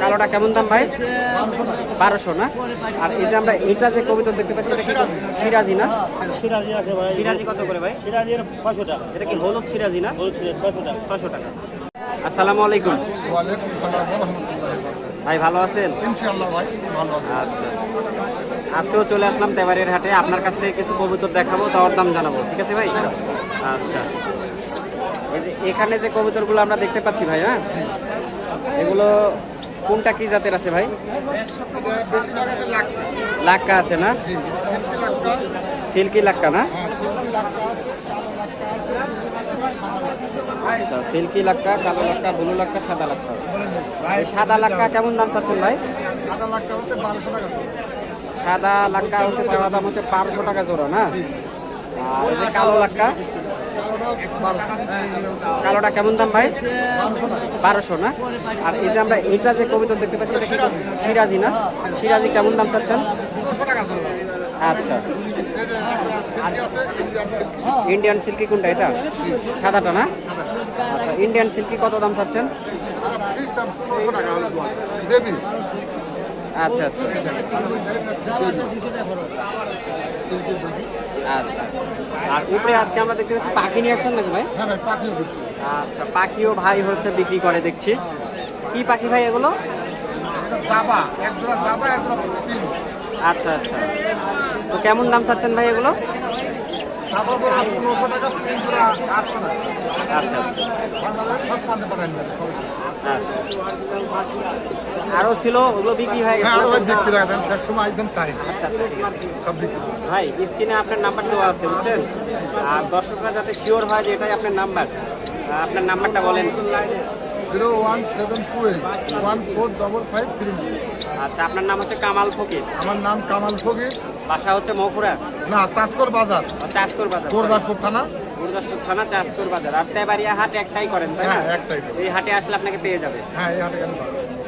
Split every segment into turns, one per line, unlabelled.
কালোটা কেমন দাম ভাই? বারোশো না? আর এই যে আমরা এটা যে কবিতা দেখতে পাচ্ছি এটা কি সিরাজি না?
সিরাজি আছে ভাই।
সিরাজি কত করে ভাই?
সিরাজির ছশো টাকা।
এটা কি হলুদ সিরাজি না?
বলছিল ছশো টাকা।
ছশো টাকা। আসসালামু আলাইকুম। ভাই ভালো আছেন?
ইনশাআল্লাহ ভাই ভালো আছি।
আচ্ছা। আজকেও চলে আসলাম তেবারের হাটে। আপনার কাছ থেকে কিছু কবুতর দেখাবো দর দাম জানাব। ঠিক আছে ভাই? আচ্ছা। এই যে এখানে কবুতরগুলো আমরা দেখতে পাচ্ছি ভাই হ্যাঁ? এগুলো কোনটা কি জাতের আছে ভাই? লাক্কা আছে না?
সিল্কি লাক্কা
না? আচ্ছা সিল্কি লাক্কা, কালো লাক্কা, ব্লু লাক্কা, সাদা লাক্কা। সাদা লাক্কা কেমন দাম চাচ্ছেন ভাই?
সাদা লাক্কা হচ্ছে বারোশো
দাম হচ্ছে বারোশো টাকা জোড়া, না? আর কালো লাক্কা?
কালোটা
কেমন দাম ভাই?
বারোশো
না? আর এই যে আমরা এটা যে কবিতা দেখতে পাচ্ছি, এটা সিরাজি না? সিরাজি কেমন দাম চাচ্ছেন। আচ্ছা।
Indian silky.
কোনটা এটা? সাদাটা না? আচ্ছা ইন্ডিয়ান সিল্কি কত দাম চাচ্ছেন? আচ্ছা আচ্ছা। আচ্ছা। আর উপরে আজকে আমরা দেখতে পাচ্ছি পাখি নিয়ে আসছেন নাকি ভাই?
হ্যাঁ পাখিও
আচ্ছা পাখিও ভাই হচ্ছে বিক্রি করে দেখছি। কি পাখি ভাই এগুলো? আচ্ছা আচ্ছা। তো কেমন দাম চাচ্ছেন ভাই এগুলো?
টাকা।
আচ্ছা আচ্ছা। আচ্ছা। আরও ছিল ওগুলো বিক্রি হয়ে
হ্যাঁ
গেছে
আরও ভাই বিক্রি রাখবেন শেষ সময় আইসেন তাই।
আচ্ছা আচ্ছা ঠিক আছে।
সব বিক্রি।
ভাই স্ক্রিনে আপনার নাম্বার দেওয়া আছে বুঝছেন? আর দর্শকরা যাতে শিওর হয় যে এটাই আপনার নাম্বার আপনার নাম্বারটা বলেন।
Zero one seven two eight one four double five three.
আচ্ছা আপনার নাম হচ্ছে কামাল ফকির?
আমার নাম কামাল ফকির।
বাসা হচ্ছে মৌখুরা
না চাষকর বাজার।
চাষকর বাজার
গোরদাসপুর থানা।
গুরুদাসপুর থানা চাষকর বাজার। আর তেবাড়িয়া হাট একটাই করেন তাই না?
হ্যাঁ।
এই হাটে আসলে আপনাকে পেয়ে যাবে।
হ্যাঁ এই হাটে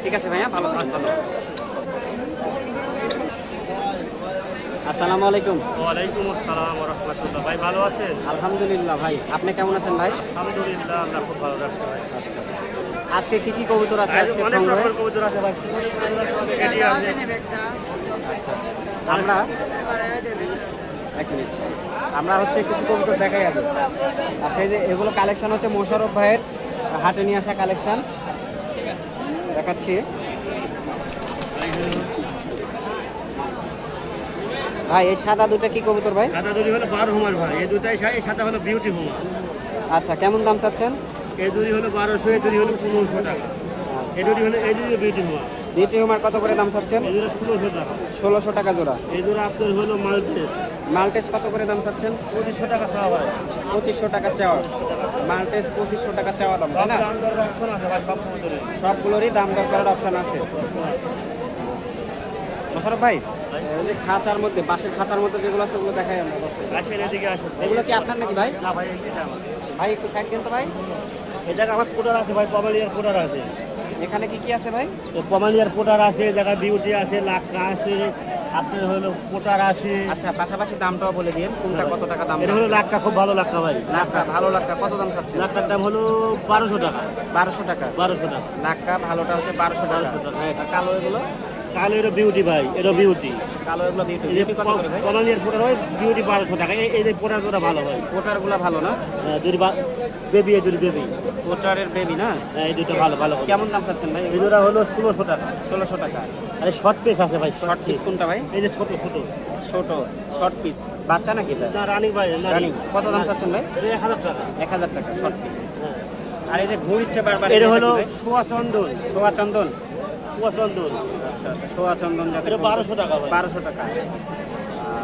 ঠিক আছে ভাইয়া ভালো ধন্যবাদ। আসসালামু আলাইকুম।
ওয়ালাইকুম আসসালাম রহমতুল্লাহ। ভাই ভালো আছেন?
আলহামদুলিল্লাহ ভাই আপনি কেমন আছেন ভাই?
আলহামদুলিল্লাহ আমরা খুব ভালো রাখতে ভাই।
আচ্ছা আজকে কি কি কবুতর আছে আজকে
অনেক রকমের কবুতর আছে ভাই।
আচ্ছা আমরা এক মিনিট। আমরা হচ্ছে কিছু কবুতর দেখাই আগে। আচ্ছা এই যে এগুলো কালেকশন হচ্ছে মোশারফ ভাইয়ের হাটে নিয়ে আসা কালেকশন দেখাচ্ছি। ভাই এই সাদা দুটা কি কবুতর ভাই?
সাদা দুটি হলো বারো হুমার ভাই। এই দুটাই সাই এই সাদা হলো বিউটি হুমার।
আচ্ছা কেমন দাম চাচ্ছেন?
এই দুটি হলো বারোশো এই দুটি হলো পনেরোশো টাকা। এই দুটি হলো এই দুটি বিউটি হুমার।
বিটি হুমার কত করে দাম চাচ্ছেন?
ষোলোশো টাকা।
জোড়া।
এই দুটো আপনার হলো মাল্টেস।
মাল্টেস কত করে দাম চাচ্ছেন?
পঁচিশশো টাকা চাওয়া
পঁচিশশো টাকা চাওয়া। মাল্টেস পঁচিশশো টাকা চাওয়া দাম তাই না? সবগুলোরই দাম দর করার অপশন আছে। মোশারফ ভাই যে খাঁচার মধ্যে বাঁশের খাঁচার মধ্যে যেগুলো আছে ওগুলো দেখাই আমরা এগুলো কি আপনার নাকি ভাই?
ভাই এটা
একটু সাইড দেন তো ভাই।
জায়গায় আমার পোটার আছে ভাই কমালিয়ার পোটার আছে।
এখানে কি কি আছে ভাই?
কমালিয়ার পোটার আছে জায়গা বিউটি আছে লাক্কা আছে আপনার হলো পোটার আছে।
আচ্ছা পাশাপাশি দামটাও বলে দিন কোনটা কত টাকা দাম
এটা হলো লাক্কা খুব ভালো লাক্কা ভাই।
লাক্কা ভালো লাক্কা কত দাম চাচ্ছে
লাক্কার দাম হলো বারোশো টাকা।
বারোশো টাকা।
বারোশো টাকা।
লাক্কা ভালোটা হচ্ছে বারোশো টাকা।
1200 টাকা।
হ্যাঁ। কালো এগুলো?
কালো এটা বিউটি ভাই এটা বিউটি
কালো এগুলো বিউটি বিউটি কত করে ভাই?
কমালিয়ার পোটার হয় বিউটি বারোশো টাকা। এই যে পোটারগুলো ভালো ভাই।
কোটারগুলো ভালো না?
হ্যাঁ, দুটি বেবি এই দুটি বেবি
কোটারের বেবি না?
এই দুটো ভালো ভালো।
কেমন দাম চাচ্ছেন ভাই
এই দুটা হলো ষোলোশো টাকা।
ষোলোশো টাকা।
আরে শর্ট পিস আছে ভাই
শর্ট পিস কোনটা ভাই?
এই যে ছোট ছোট।
ছোট শর্ট পিস বাচ্চা নাকি
না রানিং ভাই
রানিং কত দাম চাচ্ছেন ভাই?
এটা এক হাজার টাকা।
এক হাজার টাকা শর্ট পিস
হ্যাঁ।
আর এই যে ঘুরিচ্ছে বারবার
এটা হলো সোয়া চন্দন।
সোয়া চন্দন।
সোয়া চন্দন
আচ্ছা আচ্ছা সোয়া চন্দন যাতে
বারোশো টাকা
বারোশো টাকা।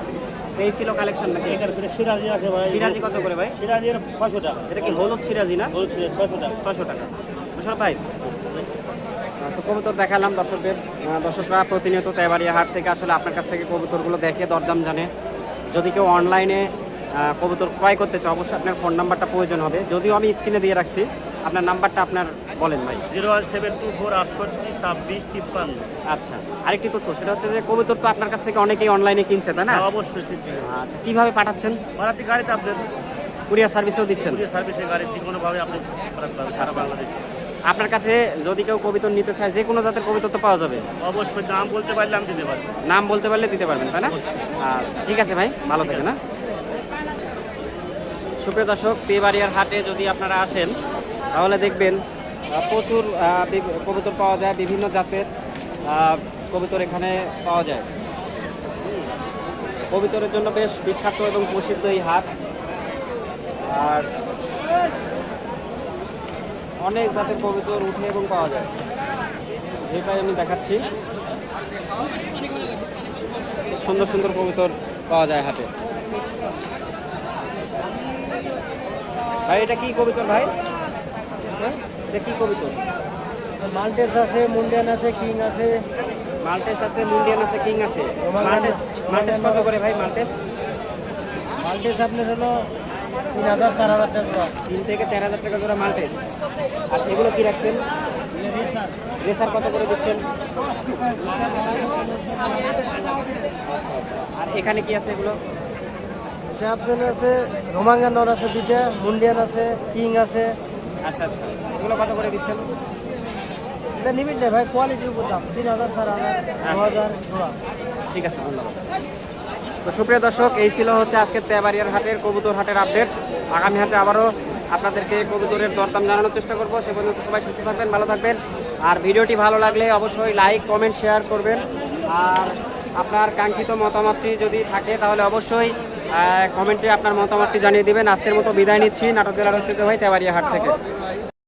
আচ্ছা এই ছিল কালেকশন নাকি?
এটার করে সিরাজি আছে ভাই।
সিরাজি কত করে ভাই?
সিরাজি এর ছশো টাকা।
এটা কি হলুদ সিরাজি না?
বলছিল ছশো টাকা।
ছশো টাকা। ছশো ভাই তো কবুতর দেখালাম দর্শকদের। দর্শকরা প্রতিনিয়ত তেবাড়িয়া হাট থেকে আসলে আপনার কাছ থেকে কবুতরগুলো দেখে দরদাম জানে। যদি কেউ অনলাইনে কবুতর ক্রয় করতে চায় অবশ্যই আপনার ফোন নাম্বারটা প্রয়োজন হবে। যদিও আমি স্ক্রিনে দিয়ে রাখছি আপনার নাম্বারটা আপনার বলেন ভাই।
Zero one seven two four আটষট্টি ছাব্বিশ তিপ্পান্ন।
আচ্ছা আরেকটি তথ্য সেটা হচ্ছে যে কবুতর তো আপনার কাছ থেকে অনেকেই অনলাইনে কিনছে তাই না?
হ্যাঁ, অবশ্যই
আচ্ছা কীভাবে পাঠাচ্ছেন?
মারাতি গাড়িতে আপনার
কুরিয়ার সার্ভিসেও দিচ্ছেন?
কুরিয়ার সার্ভিসে গাড়ি যে কোনোভাবে আপনি সারা বাংলাদেশে।
আপনার কাছে যদি কেউ কবিতর নিতে চায় যে কোনো জাতের কবিতর তো পাওয়া যাবে?
অবশ্যই নাম বলতে পারলাম দিতে পারব।
নাম বলতে পারলে দিতে পারবেন তাই না? আচ্ছা ঠিক আছে ভাই ভালো থাকে না সুপ্রিয় দর্শক তেবাড়িয়ার হাটে যদি আপনারা আসেন তাহলে দেখবেন প্রচুর কবুতর পাওয়া যায়, বিভিন্ন জাতের কবুতর এখানে পাওয়া যায়। কবুতরের জন্য বেশ বিখ্যাত এবং প্রসিদ্ধ এই হাট। আর অনেক জাতের কবুতর উঠে এবং পাওয়া যায়। এটাই আমি দেখাচ্ছি। সুন্দর সুন্দর কবুতর পাওয়া যায় হাটে। ভাই, এটা কি কবিতর ভাই? হ্যাঁ? এটা কি কবিতর
মাল্টেস আছে মুন্ডিয়ান আছে কিং আছে।
মাল্টেস আছে মুন্ডিয়ান আছে কিং আছে। মাল্টেস মাল্টেস কত করে ভাই মাল্টেস?
মাল্টেস আপনার হলো তিন হাজার চার হাজার টাকা।
তিন থেকে চার হাজার টাকা জোড়া মাল্টেস। আর এগুলো কি রাখছেন? রেসার। কত করে দিচ্ছেন? আর এখানে কি আছে এগুলো?
আপনার আছে রোমাঙ্গানোর আছে দুইটা মুন্ডিয়ান আছে কিং আছে।
আচ্ছা আচ্ছা। এগুলো কত করে দিচ্ছেন?
এটা লিমিট নেই ভাই কোয়ালিটির উপর দাম। তিন হাজার চার হাজার দু হাজার জোড়া
ঠিক আছে ধন্যবাদ। তো সুপ্রিয় দর্শক এই ছিল হচ্ছে আজকে তেবাড়িয়ার হাটের কবুতর হাটের আপডেট আগামী হাটে আবারও আপনাদেরকে কবুতরের দরদাম জানানোর চেষ্টা করব। সে পর্যন্ত সবাই সুস্থ থাকবেন ভালো থাকবেন। আর ভিডিওটি ভালো লাগলে অবশ্যই লাইক কমেন্ট শেয়ার করবেন। আর আপনার কাঙ্ক্ষিত মতামতটি যদি থাকে তাহলে অবশ্যই কমেন্টে আপনার মতামতটি জানিয়ে দিবেন। আজকের মতো বিদায় নিচ্ছি। নাটক জেলার ঐতিহ্যবাহী তেবারিয়া হাট থেকে।